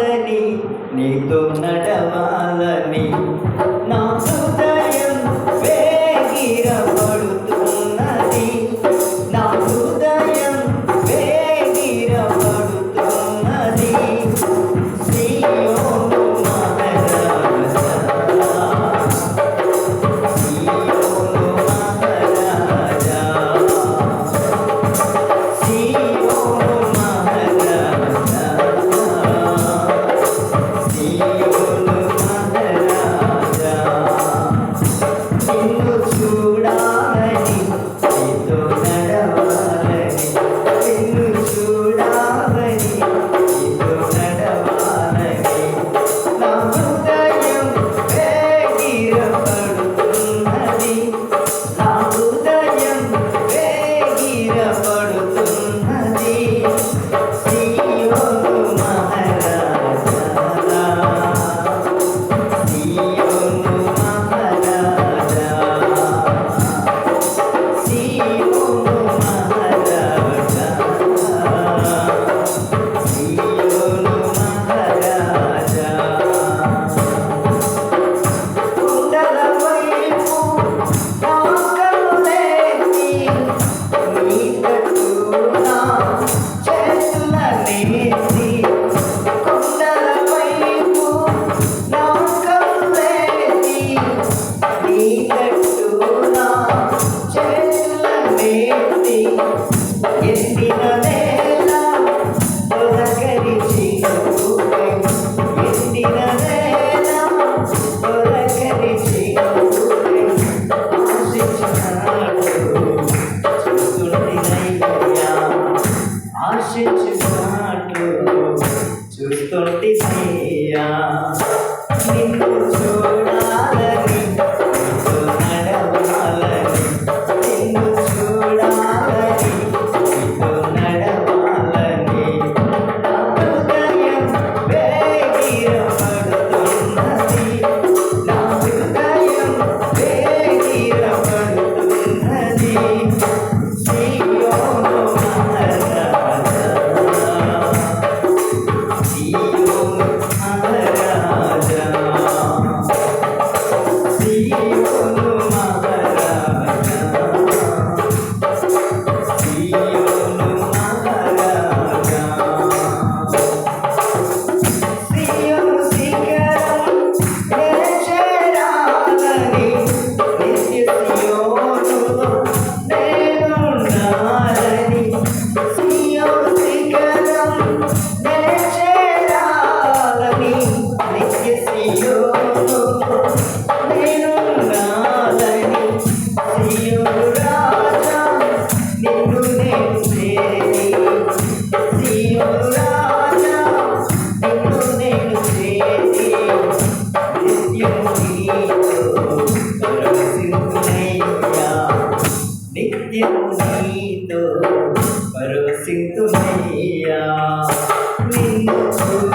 నడవాలని నీతో నడవాలని నా Yes. గుర్తుండి సీయా నిన్ను చూడాలని నడవాలని నిన్ను చూడాలని నడవాలని. హృదయం వేగిరపడుతున్న నా హృదయం వేగిరపడుతున్నది. స్థితునయ్యా నిన్ను